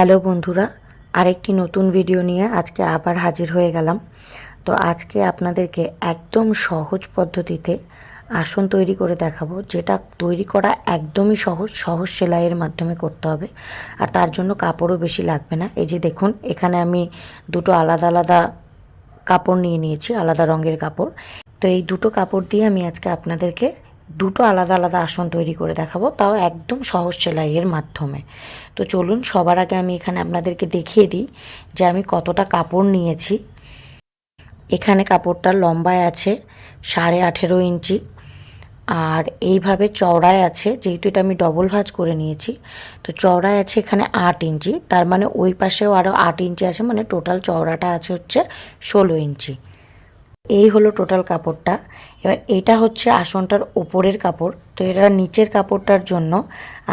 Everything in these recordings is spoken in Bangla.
হ্যালো বন্ধুরা, আরেকটি নতুন ভিডিও নিয়ে আজকে আবার হাজির হয়ে গেলাম। তো আজকে আপনাদেরকে একদম সহজ পদ্ধতিতে আসন তৈরি করে দেখাবো, যেটা তৈরি করা একদমই সহজ সহজ সেলাইয়ের মাধ্যমে করতে হবে। আর তার জন্য কাপড়ও বেশি লাগবে না। এই যে দেখুন, এখানে আমি দুটো আলাদা আলাদা কাপড় নিয়ে নিয়েছি, আলাদা রঙের কাপড়। তো এই দুটো কাপড় দিয়ে আমি আজকে আপনাদেরকে দুটো আলাদা আলাদা আসন তৈরি করে দেখাবো, তাও একদম সহজ সেলাইয়ের মাধ্যমে। তো চলুন, সবার আগে আমি এখানে আপনাদেরকে দেখিয়ে দিই যে আমি কতটা কাপড় নিয়েছি। এখানে কাপড়টা লম্বায় আছে, সাড়ে আঠেরো ইঞ্চি। আর এইভাবে চওড়ায় আছে, যেহেতু এটা আমি ডবল ভাজ করে নিয়েছি, তো চওড়ায় আছে এখানে আট ইঞ্চি। তার মানে ওই পাশেও আরও আট ইঞ্চি আছে মানে টোটাল চওড়াটা আছে হচ্ছে ষোলো ইঞ্চি। এই হলো টোটাল কাপড়টা। এবার এটা হচ্ছে আসনটার ওপরের কাপড়। তো এটা নিচের কাপড়টার জন্য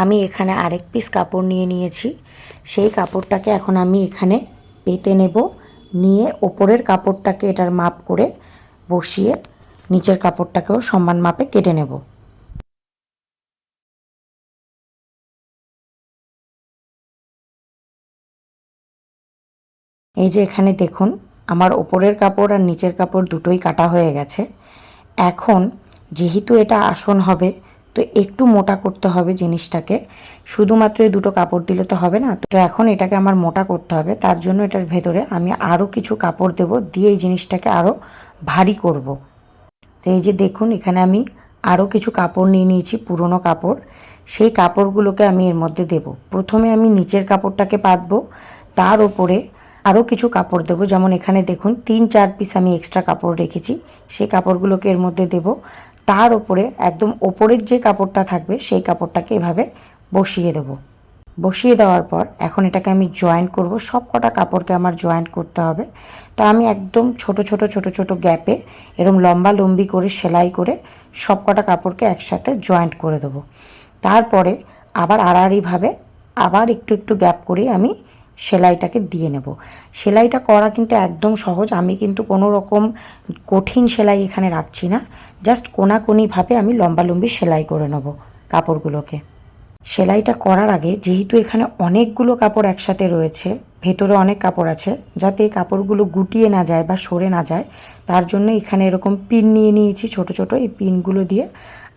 আমি এখানে আরেক পিস কাপড় নিয়ে নিয়েছি। সেই কাপড়টাকে এখন আমি এখানে পেতে নেব। নিয়ে ওপরের কাপড়টাকে এটার মাপ করে বসিয়ে নিচের কাপড়টাকেও সমান মাপে কেটে নেব। এই যে এখানে দেখুন আমার ওপরের কাপড় আর নিচের কাপড় দুটোই কাটা হয়ে গেছে। এখন যেহেতু এটা আসন হবে, তো একটু মোটা করতে হবে জিনিসটাকে। শুধুমাত্র এই দুটো কাপড় দিলে তো হবে না। তো এখন এটাকে আমার মোটা করতে হবে। তার জন্য এটার ভেতরে আমি আরও কিছু কাপড় দেব। দিয়ে এই জিনিসটাকে আরও ভারী করব। তো এই যে দেখুন, এখানে আমি আরও কিছু কাপড় নিয়ে নিয়েছি, পুরনো কাপড়। সেই কাপড়গুলোকে আমি এর মধ্যে দেব। প্রথমে আমি নিচের কাপড়টাকে পাতবো। তার ওপরে আরও কিছু কাপড় দেবো। যেমন এখানে দেখুন, তিন চার পিস আমি এক্সট্রা কাপড় রেখেছি। সেই কাপড়গুলোকে এর মধ্যে দেব। তার ওপরে একদম ওপরের যে কাপড়টা থাকবে, সেই কাপড়টাকে এভাবে বসিয়ে দেব। বসিয়ে দেওয়ার পর এখন এটাকে আমি জয়েন্ট করব। সব কটা কাপড়কে আমার জয়েন্ট করতে হবে। তো আমি একদম ছোট ছোট ছোট ছোট গ্যাপে এরম লম্বা, লম্বি করে, সেলাই করে সব কটা কাপড়কে একসাথে জয়েন্ট করে দেবো। তারপরে আবার আড়াআড়িভাবে আবার একটু একটু গ্যাপ করে আমি সেলাইটাকে দিয়ে নেব। সেলাইটা করা কিন্তু একদম সহজ। আমি কিন্তু কোনো রকম কঠিন সেলাই এখানে রাখছি না। জাস্ট কোনাকুনিভাবে আমি লম্বালম্বি সেলাই করে নেব কাপড়গুলোকে। সেলাইটা করার আগে যেহেতু এখানে অনেকগুলো কাপড় একসাথে রয়েছে, ভেতরে অনেক কাপড় আছে, যাতে এই কাপড়গুলো গুটিয়ে না যায় বা সরে না যায়, তার জন্য এখানে এরকম পিন নিয়ে নিয়েছি ছোট ছোট। এই পিনগুলো দিয়ে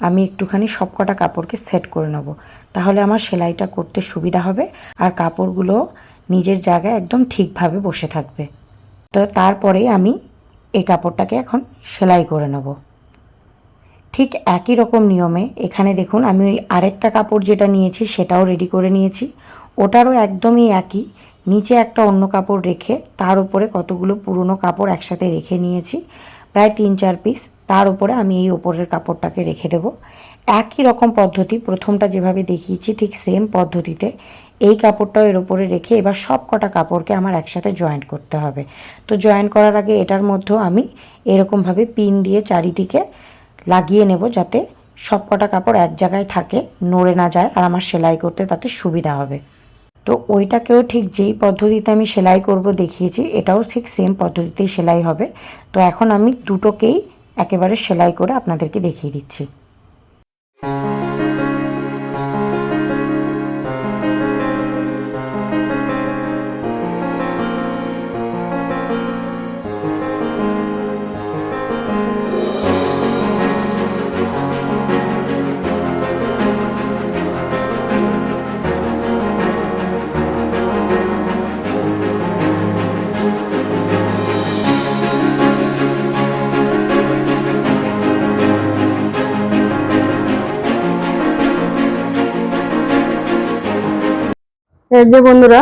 আমি একটুখানি সবকটা কাপড়কে সেট করে নেব। তাহলে আমার সেলাইটা করতে সুবিধা হবে। আর কাপড়গুলো নিজের জায়গায় একদম ঠিকভাবে বসে থাকবে। তো তারপরে আমি এই কাপড়টাকে এখন সেলাই করে নেব। ঠিক একই রকম নিয়মে এখানে দেখুন আমি ওই আরেকটা কাপড় যেটা নিয়েছি সেটাও রেডি করে নিয়েছি। ওটারও একদমই একই। নিচে একটা অন্য কাপড় রেখে তার উপরে কতগুলো পুরনো কাপড় একসাথে রেখে নিয়েছি। প্রায় তিন চার পিস তার উপরে আমি এই ওপরের কাপড়টাকে রেখে দেব। একই রকম পদ্ধতি প্রথমটা যেভাবে দেখিয়েছি, ঠিক সেম পদ্ধতিতে। এই কাপড়টাও এর উপরে রেখে এবার সব কটা কাপড়কে আমার একসাথে জয়েন্ট করতে হবে। তো জয়েন্ট করার আগে এটার মধ্যেও আমি এরকমভাবে পিন দিয়ে চারিদিকে লাগিয়ে নেব যাতে সব কটা কাপড় এক জায়গায় থাকে, নড়ে না যায় আর আমার সেলাই করতে তাতে সুবিধা হবে। তো ওইটাকেও ঠিক যেই পদ্ধতিতে আমি সেলাই করব দেখিয়েছি, এটাও ঠিক সেম পদ্ধতিতেই সেলাই হবে। তো এখন আমি দুটোকেই একেবারে সেলাই করে আপনাদেরকে দেখিয়ে দিচ্ছি। Thank you. যে বন্ধুরা,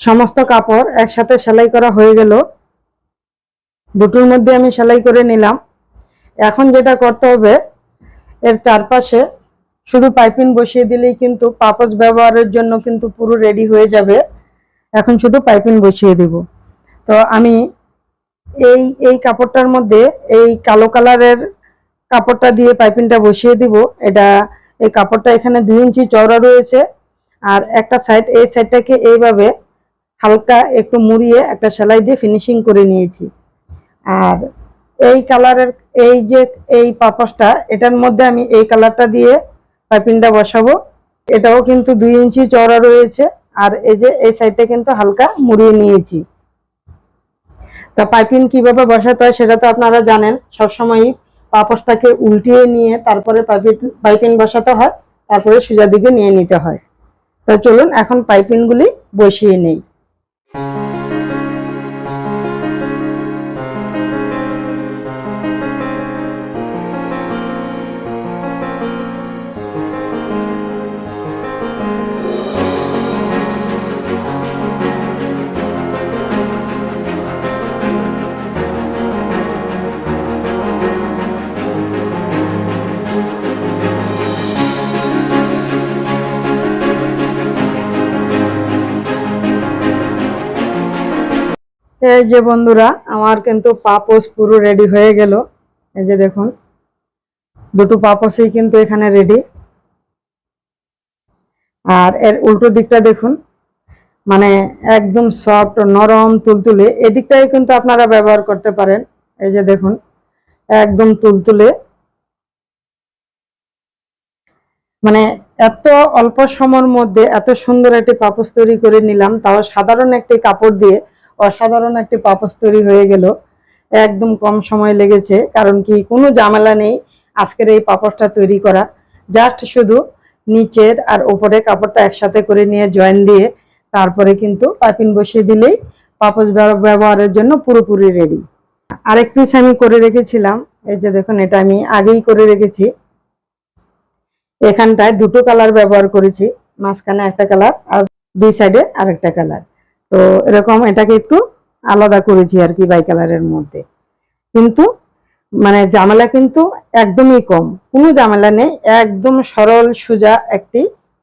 সমস্ত কাপড় একসাথে সেলাই করা হয়ে গেল। দুটোর মধ্যে আমি সেলাই করে নিলাম। এখন যেটা করতে হবে, এর চারপাশে শুধু পাইপিং বসিয়ে দিলেই কিন্তু পাপস ব্যবহারের জন্য কিন্তু পুরো রেডি হয়ে যাবে। এখন শুধু পাইপিং বসিয়ে দিব। তো আমি এই এই কাপড়টার মধ্যে এই কালো কালারের কাপড়টা দিয়ে পাইপিংটা বসিয়ে দিব। এটা এই কাপড়টা এখানে দুই ইঞ্চি চওড়া রয়েছে। আর একটা সাইড এই সাইডটাকে এইভাবে হালকা একটু মুড়িয়ে একটা সেলাই দিয়ে ফিনিশিং করে নিয়েছি। আর এই কালারের এই যে, এই পাপসটা এটার মধ্যে আমি এই কালারটা দিয়ে পাইপিংটা বসাবো। এটাও কিন্তু দুই ইঞ্চি চওড়া রয়েছে। আর এই যে, এই সাইডটা কিন্তু হালকা মুড়িয়ে নিয়েছি। তা পাইপিং কীভাবে বসাতে হয় সেটা তো আপনারা জানেন, সবসময়ই পাপসটাকে উল্টিয়ে নিয়ে তারপরে পাইপিন বসাতে হয়, তারপরে সোজা দিকে নিয়ে নিতে হয়। তো চলুন এখন পাইপিনগুলি বসিয়ে নেই। এই যে বন্ধুরা, আমার কিন্তু পাপোস পুরো রেডি হয়ে গেল। এই যে দেখুন, দুটো পাপোসই কিন্তু এখানে রেডি আর এর উল্টো দিকটা দেখুন মানে একদম সফট নরম, তুলতুলে। এদিকটাই কিন্তু আপনারা ব্যবহার করতে পারেন। এই যে দেখুন, একদম তুলতুলে। মানে এত অল্প সময়ের মধ্যে এত সুন্দর একটি পাপোস তৈরি করে নিলাম, তাও সাধারণ একটি কাপড় দিয়ে অসাধারণ একটি পাপোস তৈরি হয়ে গেল। একদম কম সময় লেগেছে, কারণ কি কোনো ঝামেলা নেই আজকের এই পাপোসটা তৈরি করা। জাস্ট শুধু নিচের আর ওপরে কাপড়টা একসাথে করে নিয়ে জয়েন দিয়ে তারপরে কিন্তু পাইপিং বসিয়ে দিলেই পাপোস ব্যব- ব্যবহারের জন্য পুরোপুরি রেডি আরেক পিস আমি করে রেখেছিলাম, এই যে দেখুন এটা আমি আগেই করে রেখেছি। এখানটায় দুটো কালার ব্যবহার করেছি, মাঝখানে একটা কালার আর দুই সাইডে আরেকটা কালার তো এরকম এটাকে একটু আলাদা করেছি আর কি বাই কালারের মধ্যে। কিন্তু মানে ঝামেলা কিন্তু একদমই কম। কোনো ঝামেলা নেই, একদম সরল, সোজা একটি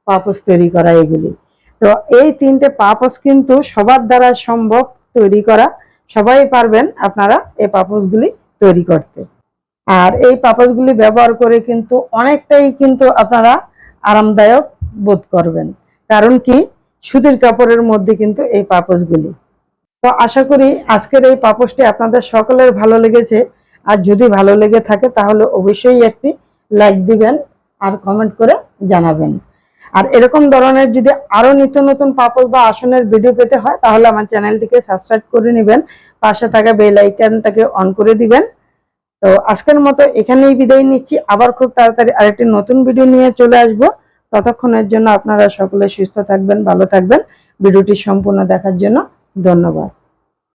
পাপোস তৈরি করা এগুলি। তো এই তিনটে পাপোস কিন্তু সবার দ্বারা সম্ভব তৈরি করা। সবাই পারবেন আপনারা এই পাপোসগুলি তৈরি করতে। আর এই পাপোসগুলি ব্যবহার করে কিন্তু অনেকটাই কিন্তু আপনারা আরামদায়ক বোধ করবেন। কারণ কি? সুতির কাপড়ের মধ্যে কিন্তু এই পাপোসগুলি তো আশা করি আজকের এই পাপোসটি আপনাদের সকলের ভালো লেগেছে। আর যদি ভালো লেগে থাকে তাহলে অবশ্যই একটি লাইক দিবেন আর কমেন্ট করে জানাবেন। আর এরকম ধরনের যদি আরও নিত্য নতুন পাপোস বা আসনের ভিডিও পেতে হয় তাহলে আমার চ্যানেলটিকে সাবস্ক্রাইব করে নেবেন। পাশে থাকা বেল আইকনটাকে অন করে দিবেন। তো আজকের মতো এখানেই বিদায় নিচ্ছি। আবার খুব তাড়াতাড়ি আরেকটি নতুন ভিডিও নিয়ে চলে আসব। ততক্ষণের জন্য আপনারা সকলে সুস্থ থাকবেন ভালো থাকবেন। ভিডিওটি সম্পূর্ণ দেখার জন্য ধন্যবাদ।